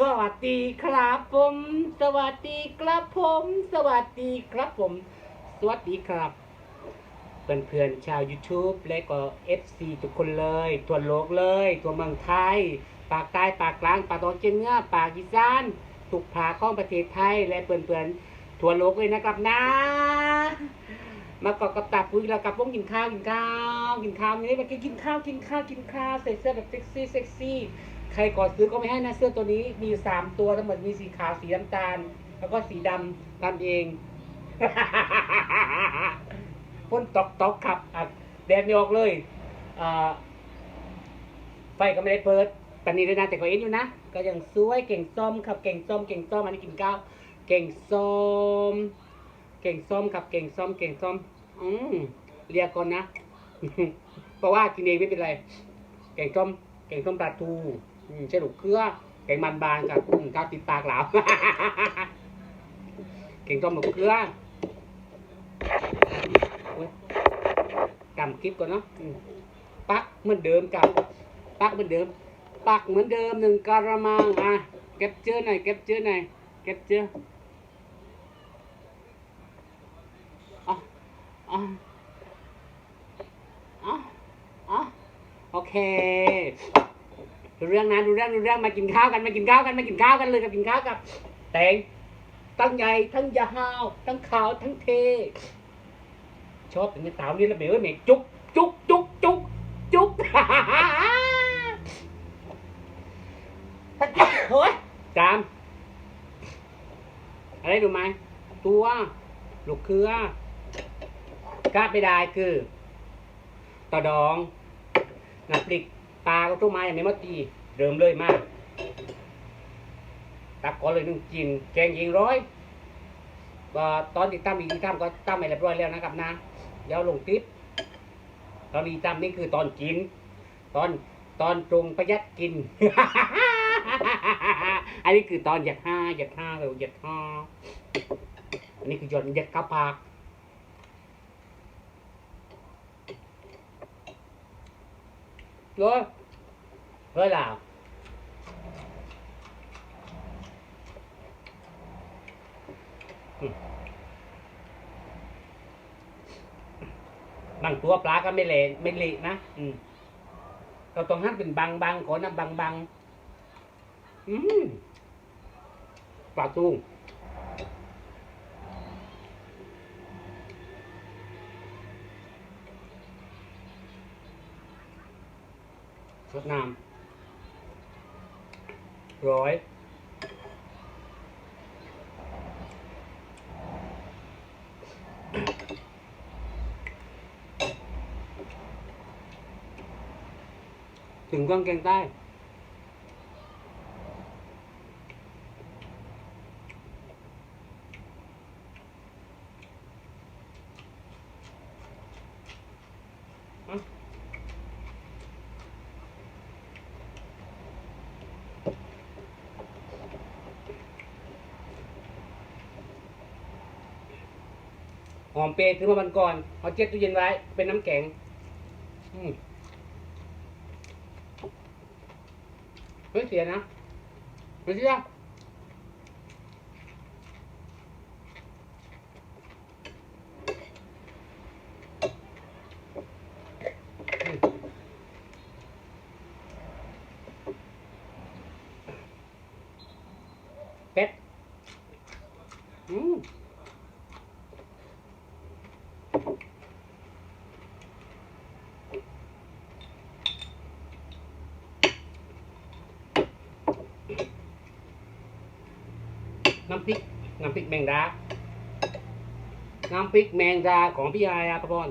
สวัสดีครับผม สวัสดีครับผม สวัสดีครับผม สวัสดีครับ เพื่อนๆชาว YouTube และก็ FC ทุกคนเลยทั่วโลกเลยทั่วเมืองไทย ปากใต้ปากกลางปากตะวันเฉียงเหนือปากอีสานทุกภาคของประเทศไทยและเพื่อนๆทั่วโลกเลยนะครับนะ มาเกาะกับตาปุ้ยแล้วกับวงกินข้าวกินข้าวกินข้าวนี่มากินข้าวกินข้าวกินข้าวใส่เสื้อแบบเซ็กซี่เซ็กซี่ใครกอนซื้อก็ไม่ให้นะเสื้อตัวนี้มีสามตัวทั้งหมดมีสีขาวสีน้ำตาล แล้วก็สีดำทำเองพ่นตอกตอกครับอะแดดไม่ออกเลยไฟก็ไม่ได้เปิดตอนนี้เลยนะแต่ก็เอ็นอยู่นะก็ยังสวยเก่งส้มครับเก่งส้มเก่งส้มอันนี้กินข้าวเก่งส้ม เก่งส้มครับเก่งส้มเก่งส้ม อืมเรียกก่อนนะ เพราะว่ากินเองไม่เป็นไร เก่งส้ม เก่งส้มปลาทูอืมใช่ลูกเครือ เก่งมันบานครับอืมข้าวติดปากหลาวเก่งส้มลูกเครือโอ๊ยกำคลิปก่อนเนาะปักเหมือนเดิมกับปักเหมือนเดิม ปักเหมือนเดิมหนึ่งกะละมังอะเก็บเจอหน่อยเก็บเจอหน่อยเก็บเจออ๋ออ๋ออ๋ออ๋อโอ เค ดูเรื่องนะดูเรื่องดูเรื่องมากินข้าวกันมากินข้าวกันมากินข้าวกันเลยกับกินข้าวกับแตงทั้งใหญ่ทั้งยาวทั้งขาวทั้งเท ชอบเป็นสาวนี่แล้วเหมยเหมยจุกจุกจุกจุกจุกเฮ้ยจามอะไรรู้ไหมตัวลูกเครือกล้าไม่ได้คือตอดอง น้ำพริกปลาก็ต้องมาอย่างนี้มาตีเริ่มเลยมากตักก่อนเลยหนึ่งกินแกงยิงร้อยก็ตอนที่ตั้มอีกที่ตั้มก็ตั้มไปเรียบร้อยแล้วนะครับนะเดี๋ยวลงติ๊บตอนนี้ตั้มนี่คือตอนกิน ตอนตอนตรงประหยัดกิน อันนี้คือตอนหยัดห้าหยัดห้าเลยหยัดห้าอันนี้คือหยดยัดเข้าปาก เลยเลยล่ะบางตัวปลาก็ไม่เละไม่เละนะอืมเราต้องหั่นเป็นบางบางก่อนนะบางบางอืมปลาตุ้ง สดน้ำร้อยถึงกางเกงใต้ หอมเปรย์ถือมาวันก่อนเอาเจ็ดตู้เย็นไว้ เป็นน้ำแข็งอืมเฮ้ยเสียนะไม่เสียเป็ดอืม น้ำพริก น้ำพริกแมงดา น้ำพริกแมงดาของพี่ยายาประพร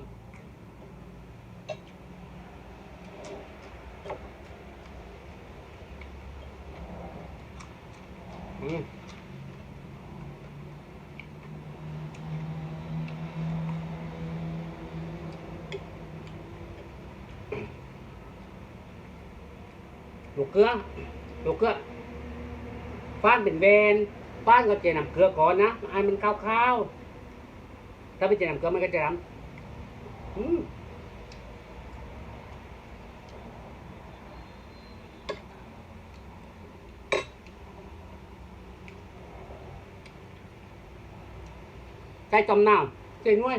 อืมลูกเกลือลูกเกลือฟ้านเป็นเวน ป้านก็เจนำเกลือก่อนนะอันมันข้าวๆถ้าไม่เจนำเกลือมันก็จะดำอืมไก่ต้มน้ำเจ๋งเว้ย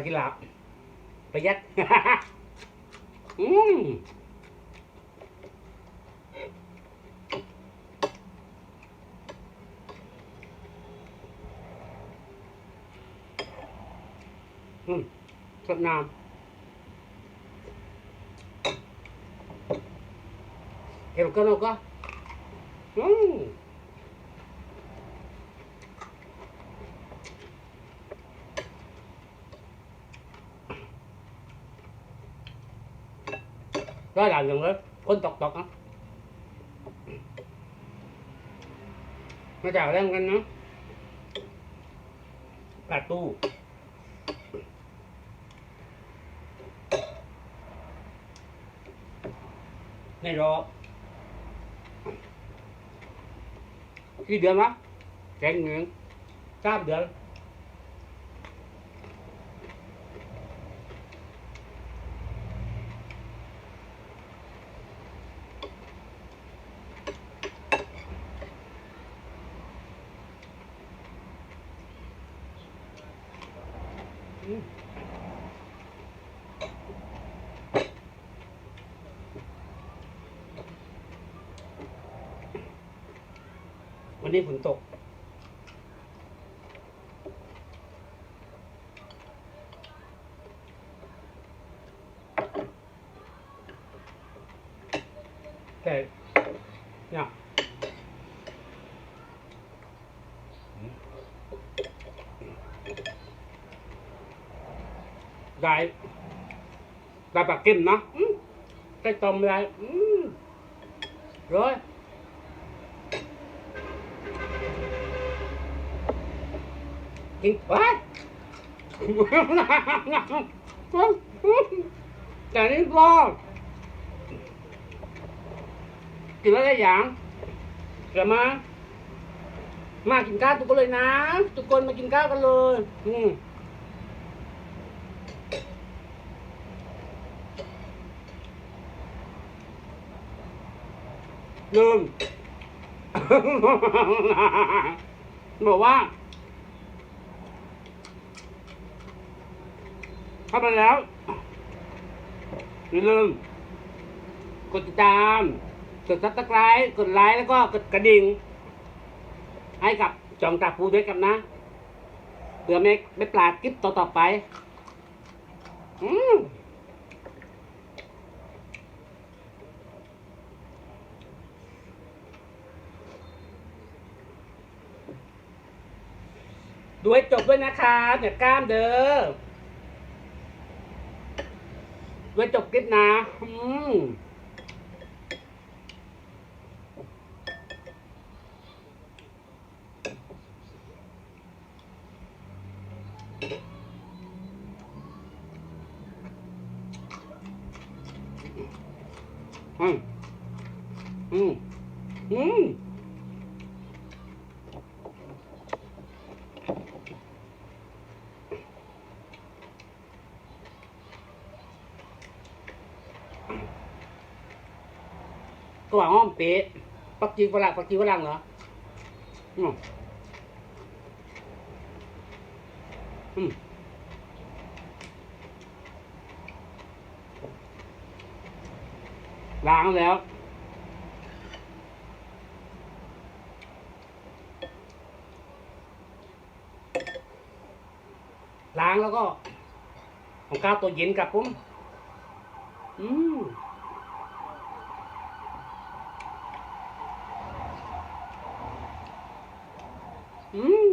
ากินหลาบประหยัดอืมอืมสดน้ำเอ็มก็นก็อืม ร้อยหลังอย่างเลยคนตกตกอะมาจากเรื่องกันเนาะกาตู้ในรอกี่เดือนวะแกงเงินสามเดือน วันนี้ฝนตก แต่เนี่ยได้ได้ปลาเค็มนะอืมไก่ต้มได้อืมร้อย กินไปแต่นี่พอกินแล้วได้อย่างเดี๋ยวมามากินข้าวทุกคนเลยนะ ทุกคนมากินข้าวกันเลยอืมลืมบอกว่าเข้ามาแล้วอย่าลืมกดติดตาม กดซับสไครต์กดไลค์แล้วก็กดกระดิ่ง ให้กับจองตาปูด้วยกันนะเพื่อไม่ไม่ปลาดคลิปต่อต่อๆไป อืมดูให้จบด้วยนะคะอย่ากล้ามเด้อ ดูให้จบคลิปนะอืมอืมอืมอืม ก็ว่าห้อม เป๊ะปักจีฝรั่งปักจีฝรั่งเหรออืมอืมล้างแล้ว ล้างแล้วก็ ของข้าวตัวเย็นกับผม อืม อืม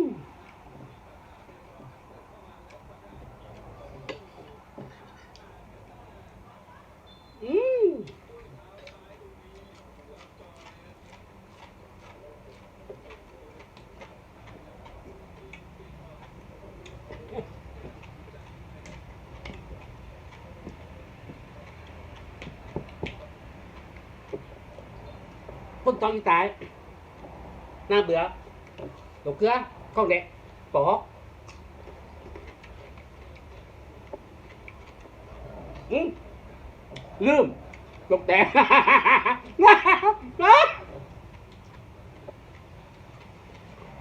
นต้องตายน่าเบื่อ มลืมลูกแดง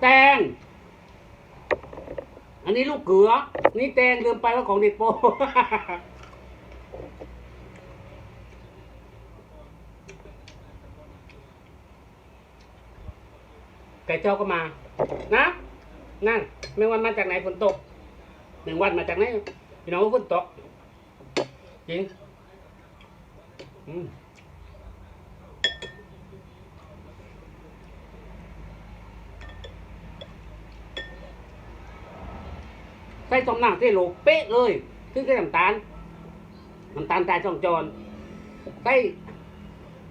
แตง อันนี้ลูกเขือ นี่แตงลืมไปว่าของเด็กโปไก่เจ้าก็มา นะ นั่นแมงวันมาจากไหนฝนตกแมงวันมาจากไหนพี่น้องว่าฝนตกจริงอืมใส่ต้มน้ำใส่โหลเป๊ะเลยคือใส่น้ำตาลน้ำตาลตายช่องจรใส่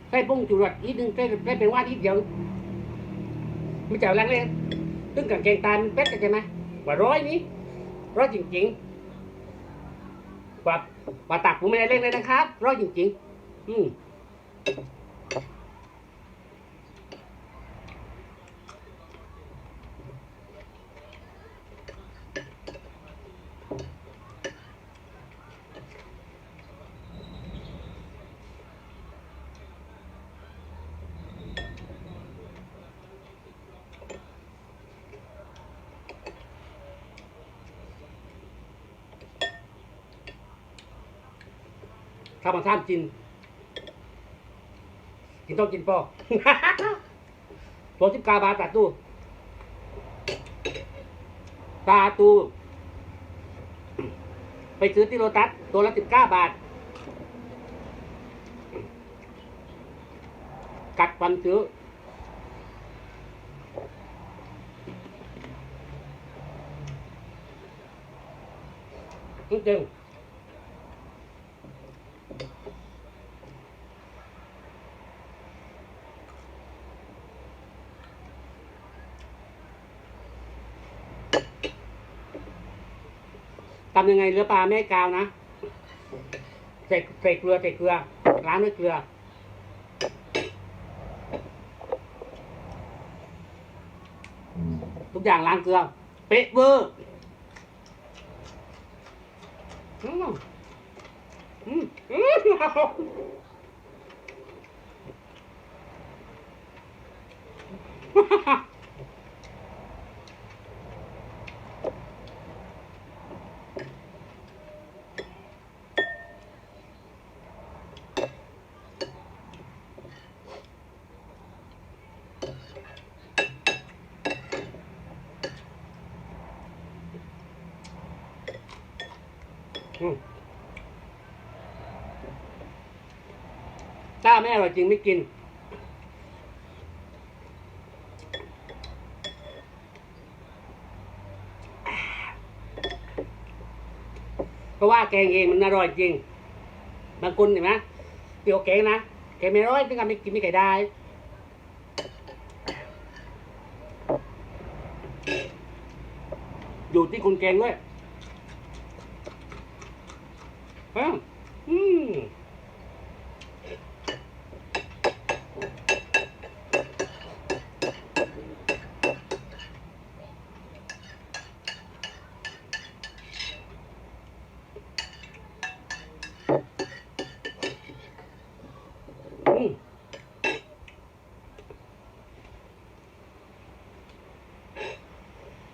ใส่ปุ้งจุรสอีกหนึงใส่ใส่เป็นว่าอีกเดียว ไม่เจ้าแรงเลยตึ้งกับแกงตาลเป็ดกันใช่ไหมว่าร้อยนี้ร้อยจริงๆว่าว่าตักผมไม่ได้เล่นเลยนะครับร้อยจริง ๆ อืม ข้าวมาท่ามกิน กินต้องกินปอตัวสิบกาบาทตาตู้ตาตู ไปซื้อที่โรตัสตัวละสิบเก้าบาท กัดฟันซื้อจริง ทำยังไงเรือปลาไม่ให้กาวนะใส่ใส่เกลือใส่เกลือล้างด้วยเกลือ ทุกอย่างล้างเกลือ เป๊ะเวอร์อืมอืมอืมอืม ถ้าไม่อร่อยจริงไม่กิน เพราะว่าแกงเองมันอร่อยจริง บางคนเห็นไหมเตี๋ยวแกงนะแกงไม่ร่อยถึงกับไม่กินไม่ไก่ได้อยู่ที่คนแกงด้วย ฮะอืม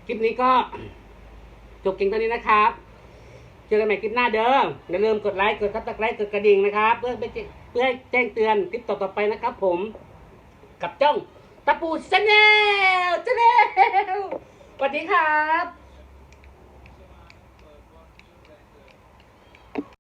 คลิปนี้ก็จบเก่งตัวนี้นะครับ จอกันใหม่คลิปหน้าเดิมอย่าลืมกดไลค์กดซับสไครต์กดกระดิ่งนะครับ เพื่อไปแจ้งเพื่อให้แจ้งเตือนคลิปต่อๆไปนะครับ ผม กับจ้องตะปูชาแนลชาแนลสวัสดีครับ